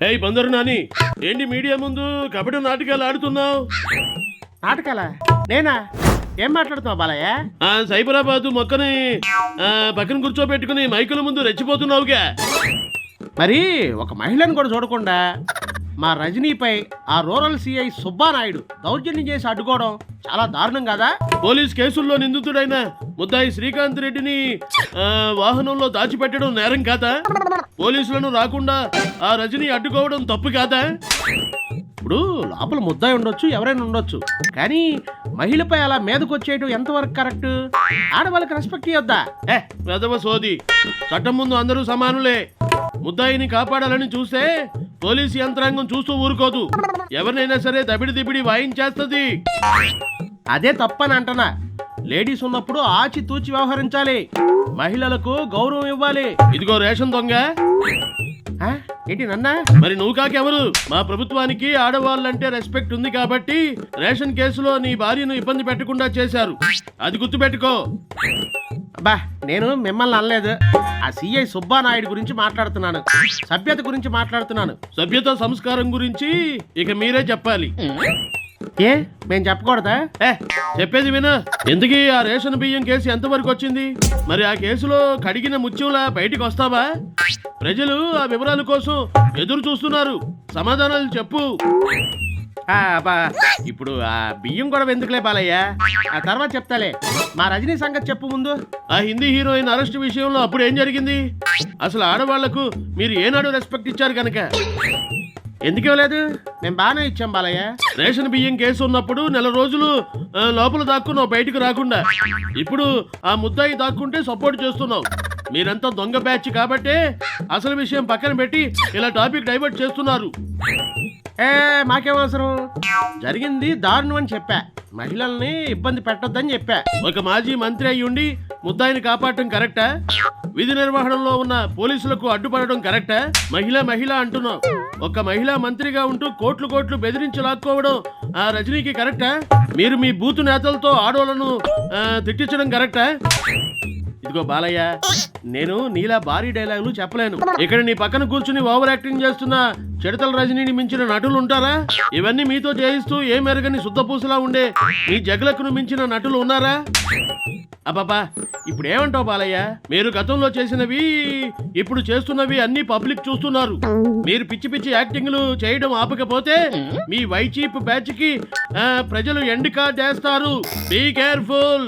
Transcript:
ఏయ్ బందరు నాని. ఏంటి మీడియా ముందు కబడ్డీ నాటకాలు ఆడుతున్నావు? నాటకాలా? నేనా? ఏం మాట్లాడుతున్నావు బాలయ్య? ఆ సైబరాబాద్ మొక్కని పక్కన కూర్చోబెట్టుకుని మైకుల ముందు రెచ్చిపోతున్నావుగా. మరి ఒక మహిళను కూడా చూడకుండా మా రజనీపై ఆ రూరల్ సిఐ సుబ్బానాయుడు దౌర్జన్యం చేసి అడ్డుకోవడం చాలా దారుణం కదా? పోలీస్ కేసుల్లో నిందితుడైన ముద్దాయి శ్రీకాంత్ రెడ్డిని వాహనంలో దాచిపెట్టడం నేరం కాదా? పోలీసులను రాకుండా ఆ రజని అడ్డుకోవడం తప్పు కాదా? ఇప్పుడు లోపల ముద్దాయి ఉండొచ్చు ఎవరైనా ఉండొచ్చు. కానీ మహిళపై అలా మీదకొచ్చేయడం ఎంతవరకు కరెక్ట్? ఆడవాళ్ళకి రెస్పెక్ట్ ఇవ్వద్దా? ఏ వెదవ సోది. చట్టం ముందు అందరూ సమానులే. ముద్దాయిని కాపాడాలని చూస్తే పోలీస్ యంత్రాంగం చూస్తూ ఊరుకోదు. ఎవరినైనా సరే దబిడి దిబిడి వాయించేస్తుంది. అదే తప్పని అంటనా లేడీస్ ఉన్నప్పుడు ఆచి తూచి వ్యవహరించాలి. మహిళలకు గౌరవం ఇవ్వాలి. ఇదిగో రేషన్ దొంగ. ఆ? ఏంటి నన్నా? మరి నువ్వు కాకెవరు? మా ప్రభుత్వానికి ఆడవాళ్ళంటే రెస్పెక్ట్ ఉంది కాబట్టి రేషన్ కేసులో నీ భార్యను ఇబ్బంది పెట్టకుండా చేశారు. అది గుర్తుపెట్టుకో. అబ్బా నేను మిమ్మల్ని అనలేదు. ఆ సిఐ సుబ్బానాయుడు గురించి మాట్లాడుతున్నాను. సభ్యత గురించి మాట్లాడుతున్నాను. సభ్యత సంస్కారం గురించి ఇక మీరే చెప్పాలి. ఏ? మేము చెప్పకూడదా? ఏ? చెప్పేది విను. ఎందుకు ఆ రేషన్ బియ్యం కేసు ఎంతవరకు వచ్చింది? మరి ఆ కేసులో కడిగిన ముత్యంలా బయటికి వస్తావా? ప్రజలు ఆ వివరాల కోసం ఎదురు చూస్తున్నారు. సమాధానాలు చెప్పు. ఆ, అబ్బా ఇప్పుడు ఆ బియ్యం కూడా ఎందుకులే బాలయ్య? ఆ తర్వాత చెప్తాలే. మా రజనీ సంగతి చెప్పు ముందు. ఆ హిందీ హీరోయిన్ అరెస్ట్ విషయంలో అప్పుడు ఏం జరిగింది? అసలు ఆడవాళ్ళకు మీరు ఏనాడు రెస్పెక్ట్ ఇచ్చారు కనుక ఎందుకు ఇవ్వలేదు? మేము బాగానే ఇచ్చాం బాలయ్య. రేషన్ బియ్యం కేసు ఉన్నప్పుడు నెల రోజులు ఆ, లోపల దాక్కున్నావు బయటకు రాకుండా. ఇప్పుడు ఆ ముద్దాయి దాక్కుంటే సపోర్ట్ చేస్తున్నావు. మీరంతా దొంగ బ్యాచ్ కాబట్టే అసలు విషయం పక్కన పెట్టి ఇలా టాపిక్ డైవర్ట్ చేస్తున్నారు. ఏ మాకేం అవసరం? జరిగింది దారుణం అని చెప్పా. మహిళల్ని ఇబ్బంది పెట్టొద్దని చెప్పా. ఒక మాజీ మంత్రి అయి ఉండి ముద్దాయిని కాపాడటం కరెక్టా? విధి నిర్వహణలో ఉన్న పోలీసులకు అడ్డుపడడం కరెక్టా? మహిళ మహిళ అంటున్నావు. ఒక మహిళా మంత్రిగా ఉంటూ కోట్లు కోట్లు బెదిరించి లాక్కోవడం ఆ రజనీకి కరెక్టా? మీరు మీ బూతు నేతలతో ఆడోళ్ళను తిట్టించడం కరెక్టా? ఇదిగో బాలయ్య నేను నీలా భారీ డైలాగులు చెప్పలేను. ఇక్కడ నీ పక్కన కూర్చుని ఓవర్ యాక్టింగ్ చేస్తున్న చెడతల రజనీని మించిన నటులు ఉంటారా? ఇవన్నీ మీతో చేయిస్తూ ఏ మెరగని శుద్ధపూసలా ఉండే మీ జగలకును మించిన నటులు ఉన్నారా? అబ్బాబా ఇప్పుడు ఏమంటావు బాలయ్య? మీరు గతంలో చేసినవి ఇప్పుడు చేస్తున్నవి అన్ని పబ్లిక్ చూస్తున్నారు. మీరు పిచ్చి పిచ్చి యాక్టింగ్లు చేయడం ఆపకపోతే మీ వైచీప్ బ్యాచ్కి ప్రజలు ఎండ్ కార్డ్ చేస్తారు. Be careful.